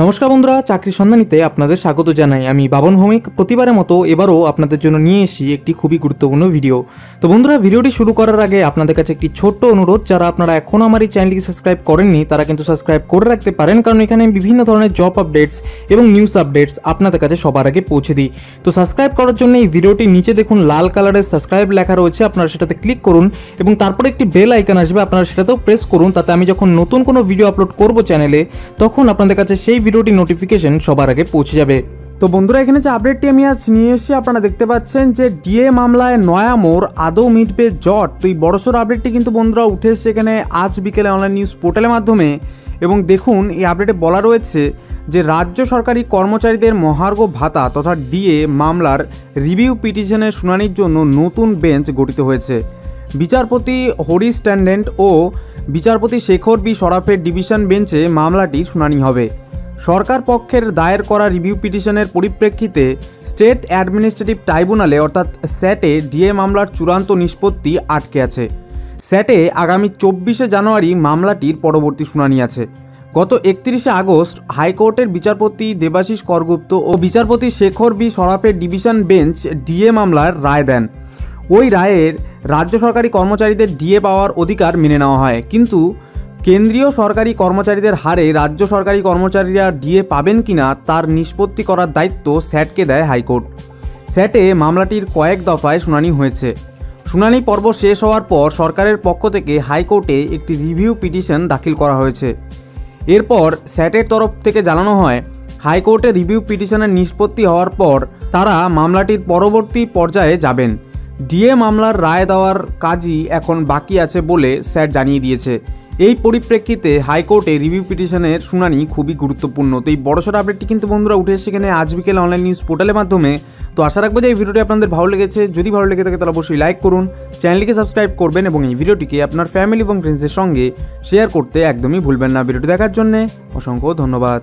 নমস্কার বন্ধুরা, চাকরি সন্ধানীতে আপনাদের স্বাগত জানাই। আমি বাবন ভৌমিক। প্রতিবারের মতো এবারও আপনাদের জন্য নিয়ে এসেছি একটি খুবই গুরুত্বপূর্ণ ভিডিও। তো বন্ধুরা, ভিডিওটি শুরু করার আগে আপনাদের কাছে একটি ছোট্ট অনুরোধ, যারা আপনারা এখনও আমার এই চ্যানেলটিকে সাবস্ক্রাইব করেননি, তারা কিন্তু সাবস্ক্রাইব করে রাখতে পারেন, কারণ এখানে আমি বিভিন্ন ধরনের জব আপডেটস এবং নিউজ আপডেটস আপনাদের কাছে সবার আগে পৌঁছে দিই। তো সাবস্ক্রাইব করার জন্য এই ভিডিওটির নিচে দেখুন লাল কালারের সাবস্ক্রাইব লেখা রয়েছে, আপনারা সেটাতে ক্লিক করুন এবং তারপরে একটি বেল আইকন আসবে, আপনারা সেটাতেও প্রেস করুন, তাতে আমি যখন নতুন কোনো ভিডিও আপলোড করব চ্যানেলে, তখন আপনাদের কাছে সেই ভিডিওটির নোটিফিকেশন সবার আগে পৌঁছে যাবে। তো বন্ধুরা, এখানে যে আপডেটটি আমি আজ নিয়ে এসেছি, আপনারা দেখতে পাচ্ছেন যে ডিএ মামলায় নয়া মোড় আদৌ মিটবে জট। তো এই বড়সড় আপডেটটি কিন্তু বন্ধুরা উঠে এসেছে এখানে আজ বিকেলে অনলাইন নিউজ পোর্টালের মাধ্যমে। এবং দেখুন, এই আপডেটে বলা রয়েছে যে রাজ্য সরকারি কর্মচারীদের মহার্ঘ ভাতা তথা ডিএ মামলার রিভিউ পিটিশনের শুনানির জন্য নতুন বেঞ্চ গঠিত হয়েছে। বিচারপতি হরিশ ট্যান্ডেন্ট ও বিচারপতি শেখর বি সরাফের ডিভিশন বেঞ্চে মামলাটি শুনানি হবে। সরকার পক্ষের দায়ের করা রিভিউ পিটিশনের পরিপ্রেক্ষিতে স্টেট অ্যাডমিনিস্ট্রেটিভ ট্রাইব্যুনালে, অর্থাৎ স্যাটে, ডিএ মামলার চূড়ান্ত নিষ্পত্তি আটকে আছে। স্যাটে আগামী চব্বিশে জানুয়ারি মামলাটির পরবর্তী শুনানি আছে। গত একত্রিশে আগস্ট হাইকোর্টের বিচারপতি দেবাশিস করগুপ্ত ও বিচারপতি শেখর বি সরাফের ডিভিশন বেঞ্চ ডিএ মামলার রায় দেন। ওই রায়ের রাজ্য সরকারি কর্মচারীদের ডিএ পাওয়ার অধিকার মেনে নেওয়া হয়। কিন্তু কেন্দ্রীয় সরকারি কর্মচারীদের হারে রাজ্য সরকারি কর্মচারীরা ডিএ পাবেন কিনা তার নিষ্পত্তি করার দায়িত্ব স্যাটকে দেয় হাইকোর্ট। স্যাটে মামলাটির কয়েক দফায় শুনানি হয়েছে। শুনানি পর্ব শেষ হওয়ার পর সরকারের পক্ষ থেকে হাইকোর্টে একটি রিভিউ পিটিশন দাখিল করা হয়েছে। এরপর স্যাটের তরফ থেকে জানানো হয়, হাইকোর্টে রিভিউ পিটিশনের নিষ্পত্তি হওয়ার পর তারা মামলাটির পরবর্তী পর্যায়ে যাবেন। ডিএ মামলার রায় দেওয়ার কাজই এখন বাকি আছে বলে স্যার জানিয়ে দিয়েছে। এই পরিপ্রেক্ষিতে হাইকোর্টে রিভিউ পিটিশনের শুনানি খুবই গুরুত্বপূর্ণ। তো এই বড়সড় আপডেটটি কিন্তু বন্ধুরা উঠে এসে এখানে আজ বিকেল অনলাইন নিউজ পোর্টালের মাধ্যমে। তো আশা রাখব যে এই ভিডিওটি আপনাদের ভালো লেগেছে। যদি ভালো লেগে থাকে তাহলে অবশ্যই লাইক করুন চ্যানেলটিকে সাবস্ক্রাইব করবেন এবং এই ভিডিওটিকে আপনার ফ্যামিলি এবং ফ্রেন্ডসের সঙ্গে শেয়ার করতে একদমই ভুলবেন না। ভিডিওটি দেখার জন্য অসংখ্য ধন্যবাদ।